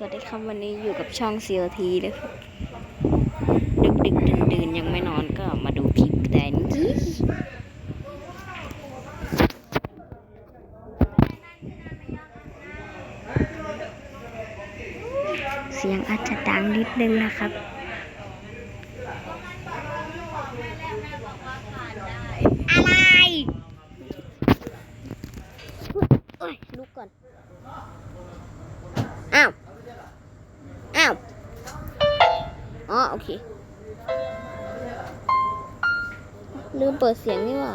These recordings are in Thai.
ครับวันนี้อยู่กับช่อง COT นะครับดึกดึกดื่นดื่นๆยังไม่นอนก็มาดูคลิปแต่นี้เสียงอาจจะดังนิดนึงนะครับอะไรโอ้ยลุกก่อน อ้าว อ้าว อ๋อ โอเค ลืมเปิดเสียงนี่ว่า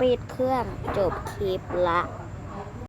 ปิดเครื่องจบคลิปละ